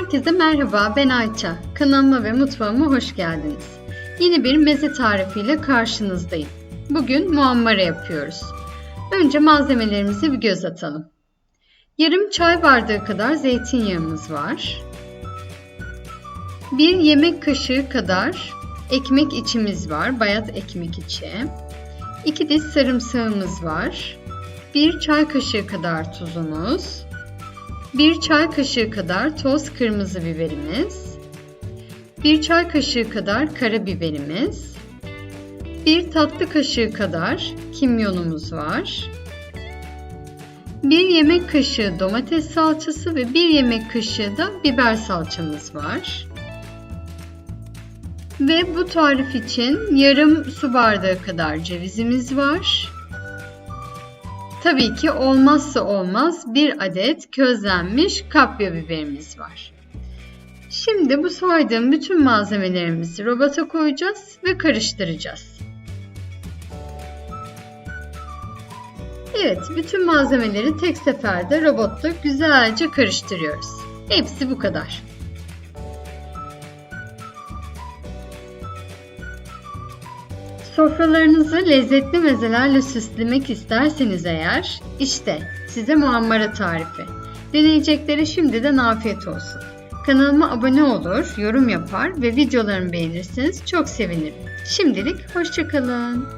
Herkese merhaba, ben Ayça. Kanalıma ve mutfağıma hoş geldiniz. Yeni bir meze tarifiyle karşınızdayım. Bugün muammara yapıyoruz. Önce malzemelerimize bir göz atalım. Yarım çay bardağı kadar zeytinyağımız var. Bir yemek kaşığı kadar ekmek içimiz var, bayat ekmek içi. 2 diş sarımsağımız var. 1 çay kaşığı kadar tuzumuz. 1 çay kaşığı kadar toz kırmızı biberimiz, 1 çay kaşığı kadar karabiberimiz, 1 tatlı kaşığı kadar kimyonumuz var, 1 yemek kaşığı domates salçası ve 1 yemek kaşığı da biber salçamız var. Ve bu tarif için yarım su bardağı kadar cevizimiz var. Tabii ki olmazsa olmaz bir adet közlenmiş kapya biberimiz var. Şimdi bu saydığım bütün malzemelerimizi robota koyacağız ve karıştıracağız. Evet, bütün malzemeleri tek seferde robotta güzelce karıştırıyoruz. Hepsi bu kadar. Sofralarınızı lezzetli mezelerle süslemek isterseniz eğer, işte size muammara tarifi. Deneyeceklere şimdiden afiyet olsun. Kanalıma abone olur, yorum yapar ve videolarımı beğenirseniz çok sevinirim. Şimdilik hoşçakalın.